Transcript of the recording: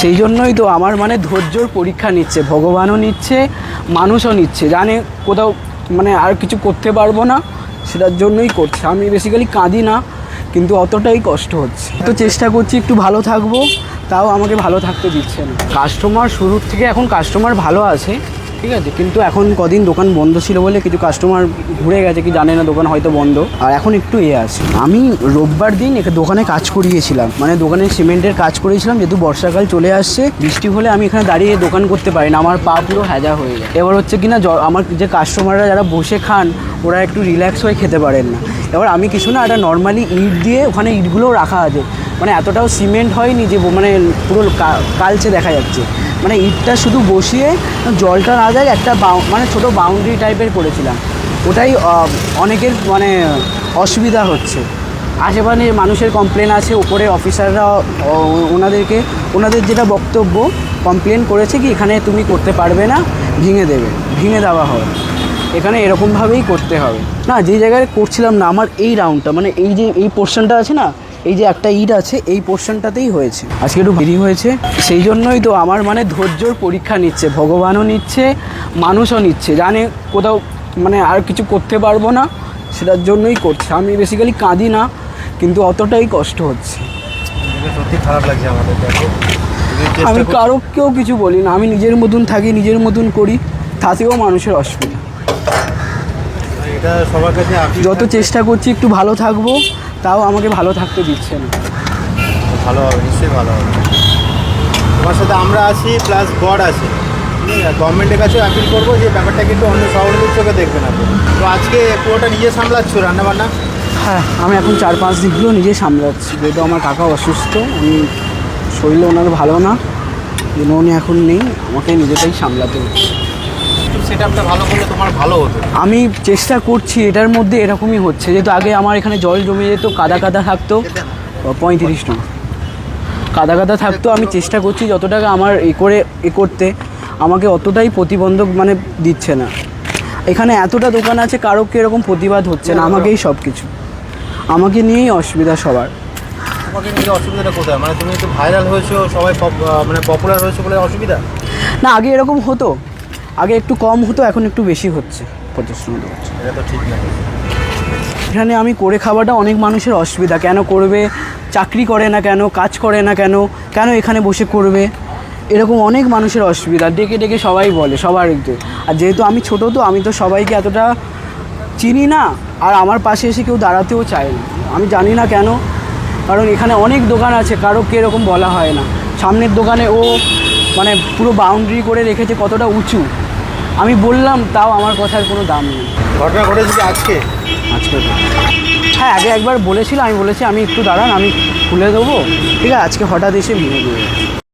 সেই জন্যই তো আমার মানে ধৈর্যর পরীক্ষা নিচ্ছে, ভগবানও নিচ্ছে, মানুষও নিচ্ছে। জানে কোথাও মানে আর কিছু করতে পারব না, সেটার জন্যই করছে। আমি বেসিক্যালি কাঁদি না, কিন্তু অতটাই কষ্ট হচ্ছে। তো চেষ্টা করছি একটু ভালো থাকব, তাও আমাকে ভালো থাকতে দিচ্ছে না। কাস্টমার শুরুর থেকে এখন কাস্টমার ভালো আছে। ঠিক আছে, কিন্তু এখন কদিন দোকান বন্ধ ছিল বলে কিছু কাস্টমার ঘুরে গেছে, কি জানে না, দোকান হয়তো বন্ধ। আর এখন একটু এ আছে। আমি রোববার দিন এখানে দোকানে কাজ করিয়েছিলাম মানে দোকানে সিমেন্টের কাজ করিয়েছিলাম, যেহেতু বর্ষাকাল চলে আসছে, বৃষ্টি হলে আমি এখানে দাঁড়িয়ে দোকান করতে পারি না, আমার পা পুরো হ্যাজা হয়ে যায়। এবার হচ্ছে কিনা আমার যে কাস্টমাররা যারা বসে খান ওরা একটু রিল্যাক্স হয়ে খেতে পারেন না। এবার আমি কিছু না, একটা নর্মালি ইট দিয়ে ওখানে ইটগুলোও রাখা আছে। মানে এতটাও সিমেন্ট হয়নি যে মানে পুরো কালচে দেখা যাচ্ছে। মানে ইটটা শুধু বসিয়ে জলটা না যায় একটা মানে ছোট বাউন্ডারি টাইপের করেছিলাম। ওটাই অনেকের মানে অসুবিধা হচ্ছে। আশেপাশে মানুষের কমপ্লেন আছে, ওপরে অফিসাররা ওনাদেরকে, ওনাদের যেটা বক্তব্য কমপ্লেন করেছে কি, এখানে তুমি করতে পারবে না, ভেঙে দেবে, ভেঙে দেওয়া হবে এখানে এরকমভাবেই করতে হবে। না যে জায়গায় করছিলাম না আমার এই রাউন্ডটা মানে এই যে এই পোর্শনটা আছে না এই যে একটা ইট আছে এই পোর্শনটাতেই হয়েছে। আজকে একটু দেরি হয়েছে সেই জন্যই তো আমার মানে ধৈর্যর পরীক্ষা নিচ্ছে ভগবানও নিচ্ছে মানুষও নিচ্ছে। জানে কোথাও মানে আর কিছু করতে পারব না সেটার জন্যই করছে। আমি বেসিক্যালি কাঁদি না কিন্তু অতটাই কষ্ট হচ্ছে। সত্যি খারাপ লাগছে আমাদের আমি কর- কারোকেও কিছু বলি না আমি নিজের মতন থাকি নিজের মতন করি তাতেও মানুষের অসুবিধা। এটা সবার কাছে যত চেষ্টা করছি একটু ভালো থাকব তাও আমাকে ভালো থাকতে দিচ্ছে না ভালো হবে নিশ্চয়ই ভালো হবে। তোমার সাথে আমরা আছি প্লাস গড আছে। গভর্নমেন্টের কাছেও আপিল করব যে ব্যাপারটা কিন্তু অন্য শহরের চোখে দেখবে না তো। আজকে পুরোটা নিজে সামলাচ্ছ রান্নাবান্না? হ্যাঁ আমি এখন চার পাঁচ দিকগুলো নিজে সামলাচ্ছি। যেহেতু আমার কাকা অসুস্থ উনি শরীরে ওনার ভালো না। জন্য উনি এখন নেই আমাকে নিজেটাই সামলাতে হচ্ছে। সেটা ভালো করলে তোমার ভালো হতো। আমি চেষ্টা করছি এটার মধ্যে এরকমই হচ্ছে। যেহেতু আগে আমার এখানে জল জমে যেত কাদা কাদা থাকতো পঁয়ত্রিশ টাকা। কাদা কাদা থাকতো আমি চেষ্টা করছি যত টাকা আমার এ করে এ করতে। আমাকে অতটাই প্রতিবন্ধক মানে দিচ্ছে না। এখানে এতটা দোকান আছে কারও এরকম প্রতিবাদ হচ্ছে না আমাকেই সব কিছু আমাকে নিয়েই অসুবিধা সবার। তোমাকে নিজে অসুবিধাটা কোথায়? মানে তুমি একটু ভাইরাল হয়েছো সবাই মানে পপুলার হয়েছো বলে অসুবিধা? না আগে এরকম হতো। আগে একটু কম হতো এখন একটু বেশি হচ্ছে হচ্ছে। এটা তো ঠিক না এখানে আমি করে খাওয়াটা অনেক মানুষের অসুবিধা কেন করবে চাকরি করে না কেন কাজ করে না কেন কেন এখানে বসে করবে? এরকম অনেক মানুষের অসুবিধা ডেকে ডেকে সবাই বলে সবার একটু। আর যেহেতু আমি ছোট তো আমি তো সবাইকে এতটা চিনি না আর আমার পাশে এসে কেউ দাঁড়াতেও চায় না। আমি জানি না কেন কারণ এখানে অনেক দোকান আছে কারও এরকম বলা হয় না। সামনের দোকানে ও মানে পুরো বাউন্ডারি করে রেখেছে কতটা উঁচু। আমি বললাম তাও আমার কথার কোনো দাম নেই। ঘটনা ঘটেছে আজকে? আজকে হ্যাঁ আগে একবার বলেছিল আমি বলেছি আমি একটু দাঁড়ান আমি খুলে দেবো। ঠিক আছে আজকে হঠাৎ এসে ভেঙে দিয়ে